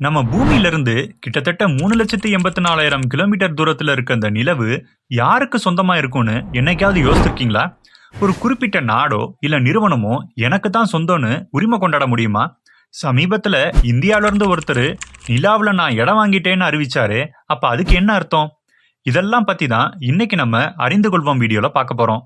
நம்ம பூமியிலிருந்து கிட்டத்தட்ட மூணு லட்சத்தி எண்பத்தி நாலாயிரம் கிலோமீட்டர் தூரத்தில் இருக்க அந்த நிலவு யாருக்கு சொந்தமாக இருக்கும்னு என்னைக்காவது யோசிச்சிருக்கீங்களா? ஒரு குறிப்பிட்ட நாடோ இல்லை நிறுவனமோ எனக்கு தான் சொந்தம்னு உரிமை கொண்டாட முடியுமா? சமீபத்தில் இந்தியாவிலேருந்து ஒருத்தர் நிலாவில் நான் இடம் வாங்கிட்டேன்னு அறிவிச்சாரு அப்போ அதுக்கு என்ன அர்த்தம்? இதெல்லாம் பற்றி தான் இன்னைக்கு நம்ம அறிந்து கொள்வோம் வீடியோவில் பார்க்க போகிறோம்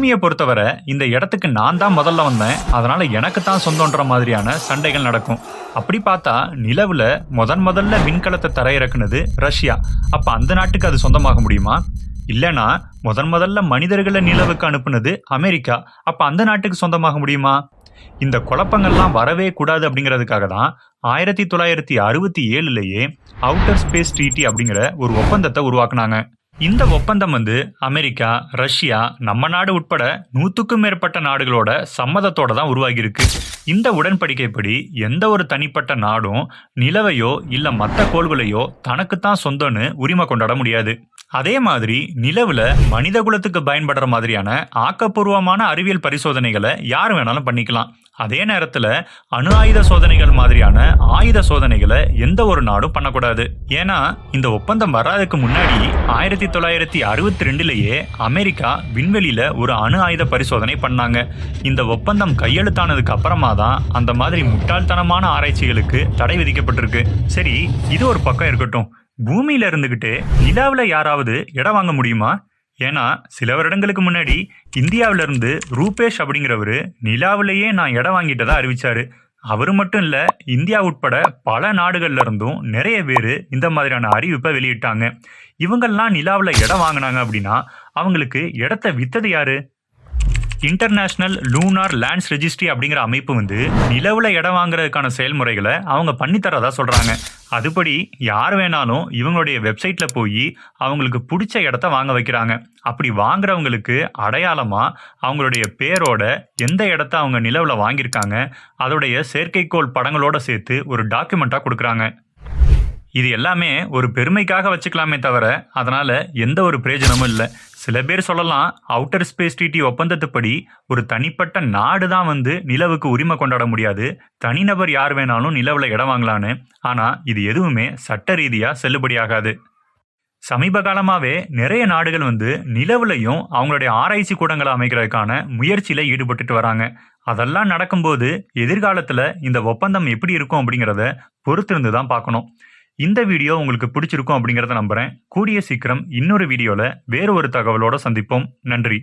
பூமியை பொறுத்தவரை இந்த இடத்துக்கு நான் தான் முதல்ல வந்தேன். அதனால எனக்கு தான் சொந்தன்ற மாதிரியான சண்டைகள் நடக்கும். அப்படி பார்த்தா நிலவுல முதன் முதல்ல விண்கலத்தை தரையிறக்குனது ரஷ்யா. அப்ப அந்த நாட்டுக்கு அது சொந்தமாக முடியுமா? இல்லனா முதன் முதல்ல மனிதர்களை நிலவுக்கு அனுப்புனது அமெரிக்கா. அப்ப அந்த நாட்டுக்கு சொந்தமாக முடியுமா? இந்த குழப்பங்கள்லாம் வரவே கூடாது அப்படிங்கிறதுக்காக தான் ஆயிரத்தி தொள்ளாயிரத்தி அறுபத்தி ஏழுலேயே அவுட்டர் ஸ்பேஸ் ட்ரீட்டி அப்படிங்கிற ஒரு ஒப்பந்தத்தை உருவாக்குனாங்க. இந்த ஒப்பந்தம் வந்து அமெரிக்கா ரஷ்யா நம்ம நாடு உட்பட நூற்றுக்கும் மேற்பட்ட நாடுகளோட சம்மதத்தோட தான் உருவாகியிருக்கு. இந்த உடன்படிக்கைப்படி எந்த ஒரு தனிப்பட்ட நாடும் நிலவையோ இல்லை மற்ற கோள்களையோ தனக்குத்தான் சொந்தம்னு உரிமை கொண்டாட முடியாது. அதே மாதிரி நிலவுல மனித குலத்துக்கு பயன்படுற மாதிரியான ஆக்கப்பூர்வமான அறிவியல் பரிசோதனைகளை யார் வேணாலும் பண்ணிக்கலாம். அதே நேரத்துல அணு ஆயுத சோதனைகள் மாதிரியான ஆயுத சோதனைகளை எந்த ஒரு நாடும் பண்ணக்கூடாது. ஏன்னா இந்த ஒப்பந்தம் வராதுக்கு முன்னாடி ஆயிரத்தி தொள்ளாயிரத்தி அறுபத்தி ரெண்டுலேயே அமெரிக்கா விண்வெளியில ஒரு அணு ஆயுத பரிசோதனை பண்ணாங்க. இந்த ஒப்பந்தம் கையெழுத்தானதுக்கு அப்புறமா தான் அந்த மாதிரி முட்டாள்தனமான ஆராய்ச்சிகளுக்கு தடை விதிக்கப்பட்டிருக்கு. சரி இது ஒரு பக்கம் இருக்கட்டும். பூமியில இருந்துகிட்டு நிலாவில் யாராவது இடம் வாங்க முடியுமா? ஏன்னா சில வருடங்களுக்கு முன்னாடி இந்தியாவில இருந்து ரூபேஷ் அப்படிங்கிறவரு நிலாவிலேயே நான் இடம் வாங்கிட்டதா அறிவிச்சாரு. அவர் மட்டும் இல்ல இந்தியா உட்பட பல நாடுகள்ல இருந்தும் நிறைய பேர் இந்த மாதிரியான அறிவிப்பை வெளியிட்டாங்க. இவங்கெல்லாம் நிலாவில் இடம் வாங்கினாங்க அப்படின்னா அவங்களுக்கு இடத்த வித்தது யாரு? இன்டர்நேஷனல் லூனார் லேண்ட்ஸ் ரெஜிஸ்ட்ரி அப்படிங்கிற அமைப்பு வந்து நிலவுல இடம் வாங்குறதுக்கான செயல்முறைகளை அவங்க பண்ணித்தரதா சொல்றாங்க. அதுபடி யார் வேணாலும் இவங்களுடைய வெப்சைட்ல போய் அவங்களுக்கு பிடிச்ச இடத்த வாங்க வைக்கிறாங்க. அப்படி வாங்குறவங்களுக்கு அடையாளமா அவங்களுடைய பேரோட எந்த இடத்த அவங்க நிலவுல வாங்கியிருக்காங்க அதோடைய செயற்கைக்கோள் படங்களோட சேர்த்து ஒரு டாக்குமெண்ட்டாக கொடுக்குறாங்க. இது எல்லாமே ஒரு பெருமைக்காக வச்சுக்கலாமே தவிர அதனால எந்த ஒரு பிரயோஜனமும் இல்லை. சில பேர் சொல்லலாம் அவுட்டர் ஸ்பேஸ் ட்ரீட்டி ஒப்பந்தத்துப்படி ஒரு தனிப்பட்ட நாடு தான் வந்து நிலவுக்கு உரிமை கொண்டாட முடியாது. தனிநபர் யார் வேணாலும் நிலவில் இடம் வாங்கலான்னு. ஆனால் இது எதுவுமே சட்ட ரீதியாக செல்லுபடியாகாது சமீப காலமாகவே நிறைய நாடுகள் வந்து நிலவுலையும் அவங்களுடைய ஆராய்ச்சி கூடங்களை அமைக்கிறதுக்கான முயற்சியில் ஈடுபட்டுட்டு வராங்க. அதெல்லாம் நடக்கும்போது எதிர்காலத்தில் இந்த ஒப்பந்தம் எப்படி இருக்கும் அப்படிங்கிறத பொறுத்திருந்து தான் பார்க்கணும். இந்த வீடியோ உங்களுக்கு பிடிச்சிருக்கும் அப்படிங்கிறத நம்புறேன். கூடிய சீக்கிரம் இன்னொரு வீடியோல வேறு ஒரு தகவலோட சந்திப்போம். நன்றி.